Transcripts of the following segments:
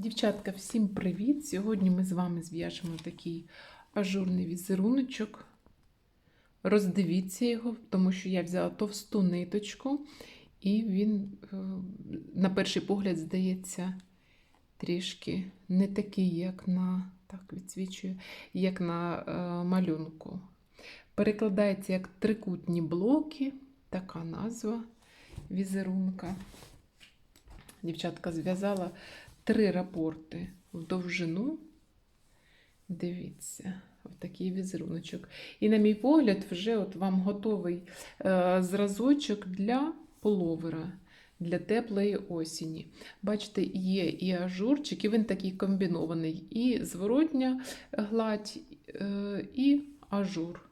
Дівчатка, всім привіт! Сьогодні ми з вами зв'яжемо такий ажурний візеруночок. Роздивіться його, тому що я взяла товсту ниточку, і він, е, на перший погляд, здається, трішки не такий, як на так відсвічую, як на е, малюнку. Перекладається як трикутні блоки, така назва візерунка. Дівчатка зв'язала три рапорти в довжину. Дивіться, такий візеруночок. І, на мій погляд, вже от вам готовий е, зразочок для половера, для теплої осені. Бачите, є і ажурчик, і він такий комбінований, і зворотня гладь, е, і ажур.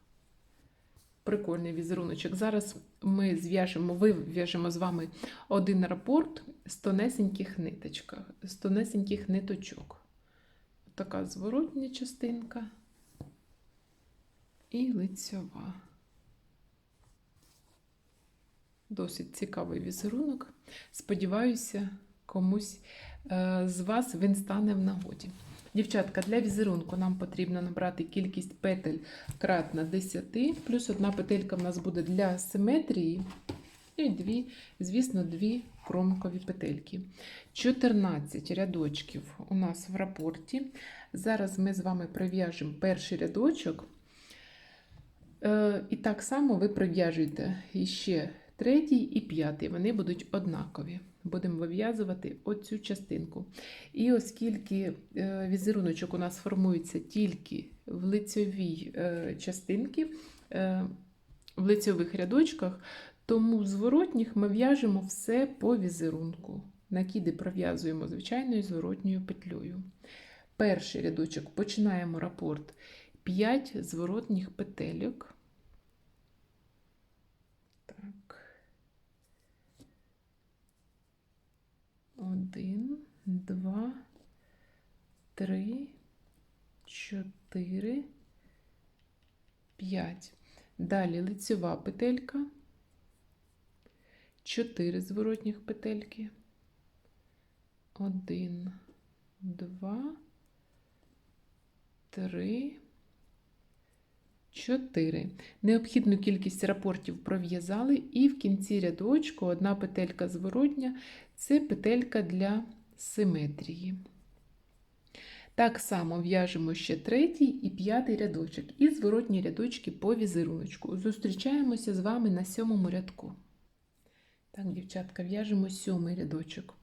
Прикольний візеруночок. Зараз ми зв'яжемо, вив'яжемо з вами один рапорт з тонесеньких ниточках, з тонесеньких ниточок. Така зворотня частинка і лицьова. Досить цікавий візерунок. Сподіваюся, комусь е, з вас він стане в нагоді. Дівчатка, для візерунку нам потрібно набрати кількість петель кратна 10, плюс одна петелька в нас буде для симетрії. І дві, звісно, дві кромкові петельки. 14 рядочків у нас в рапорті. Зараз ми з вами прив'яжемо перший рядочок. Е, І так само ви прив'яжуєте іще третій і п'ятий. Вони будуть однакові. Будемо вив'язувати оцю частинку. І оскільки е, візеруночок у нас формується тільки в лицьовій е, частинці, е, в лицьових рядочках, тому зворотніх ми в'яжемо все по візерунку. Накиди пров'язуємо звичайною зворотньою петлею. Перший рядочок починаємо рапорт 5 зворотніх петельок. Так. Один, два, три, чотири, п'ять. Далі лицьова петелька. 4 зворотніх петельки. 1, 2, 3, 4. Необхідну кількість рапортів пров'язали, і в кінці рядочку одна петелька зворотня це петелька для симетрії. Так само в'яжемо ще третій і п'ятий рядочок, і зворотні рядочки по візеруночку. Зустрічаємося з вами на сьомому рядку. Так, дівчатка, в'яжемо сьомий рядочок.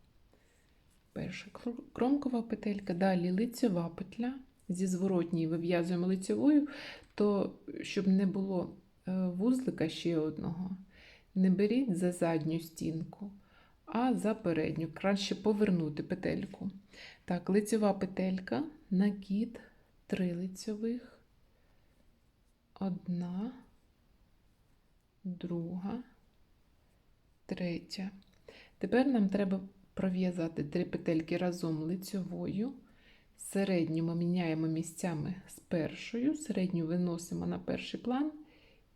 Перша кромкова петелька, далі лицьова петля. Зі зворотньої вив'язуємо лицьовою, то щоб не було вузлика ще одного, не беріть за задню стінку, а за передню. Краще повернути петельку. Так, лицьова петелька, накид, три лицьових, одна, друга третя. Тепер нам треба пров'язати три петельки разом лицьовою. Середню ми міняємо місцями з першою, середню виносимо на перший план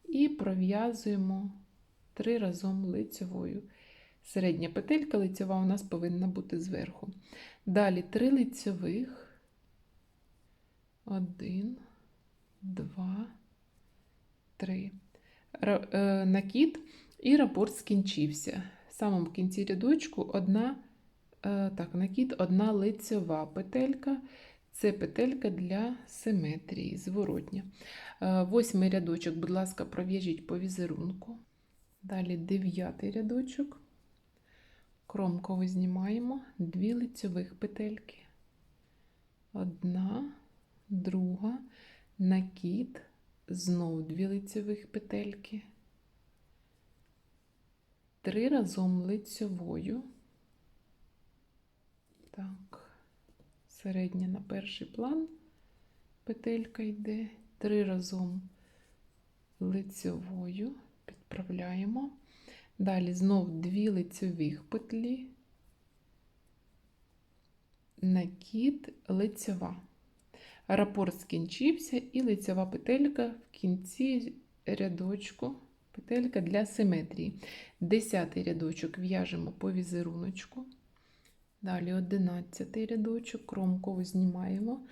і пров'язуємо три разом лицьовою. Середня петелька лицьова у нас повинна бути зверху. Далі три лицьових. Один, два, три. Накид і рапорт скінчився. В самому кінці рядочку одна так, накид, одна лицьова петелька. Це петелька для симетрії, зворотня. Восьмий рядочок, будь ласка, пров'яжіть по візерунку. Далі дев'ятий рядочок. Кромково знімаємо дві лицьових петельки. Одна, друга, накид, знову дві лицьових петельки. Три разом лицьовою. Так, середня на перший план петелька йде, три разом лицьовою, підправляємо. Далі знов дві лицьових петлі, накид, лицьова. Рапорт скінчився, і лицьова петелька в кінці рядочку петелька для симетрії. Десятий рядочок в'яжемо по візеруночку. Далі 11 рядочок, кромкову знімаємо.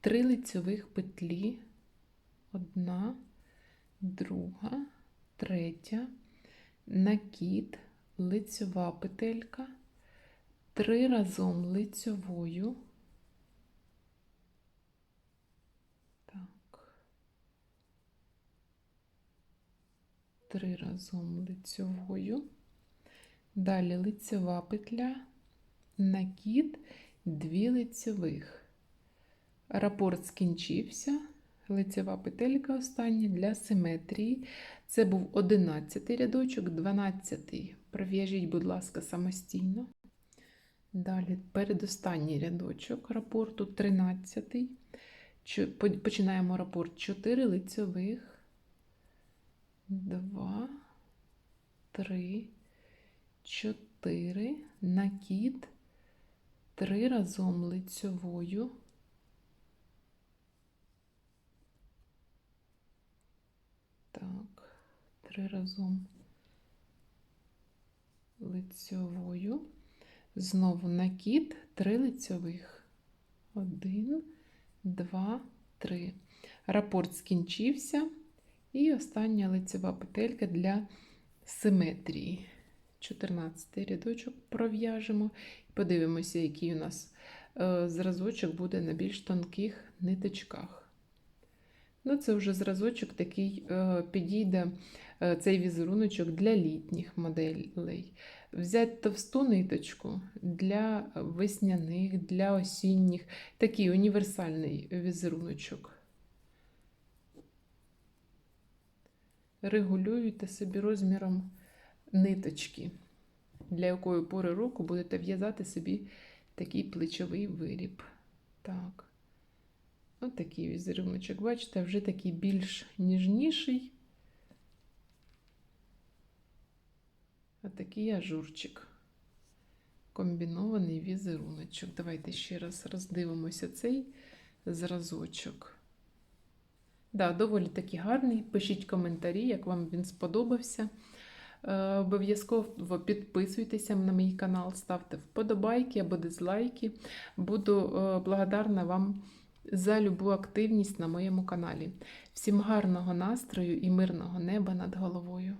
Три лицьових петлі. Одна, друга, третя, накид, лицьова петелька, три разом лицьовою. Так. Три разом лицьовою. Далі лицьова петля, накид, дві лицьових. Рапорт скінчився. Лицева петелька остання для симетрії. Це був 11 рядочок, 12. Пров'яжіть, будь ласка, самостійно. Далі передостанній рядочок рапорту 13. Починаємо рапорт 4 лицьових. 2, 3, 4, накид, 3 разом лицьовою. Так, три разом лицьовою. Знову накид, три лицьових. Один, два, три. Рапорт скінчився. І остання лицьова петелька для симетрії. 14 рядочок пров'яжемо. Подивимося, який у нас е, зразочок буде на більш тонких ниточках. Ну, це вже зразочок такий е, підійде е, цей візеруночок для літніх моделей. Взяти товсту ниточку для весняних, для осінніх, такий універсальний візеруночок. Регулюєте собі розміром ниточки, для якої пори року будете в'язати собі такий плечовий виріб. Так. Ось такий візеруночок, бачите, вже такий більш ніжніший. Ось такий ажурчик. Комбінований візеруночок. Давайте ще раз роздивимося цей зразочок. Да, доволі таки гарний. Пишіть коментарі, як вам він сподобався. Е, Обов'язково підписуйтеся на мій канал, ставте вподобайки або дизлайки. Буду е, благодарна вам за любу активність на моєму каналі. Всім гарного настрою і мирного неба над головою!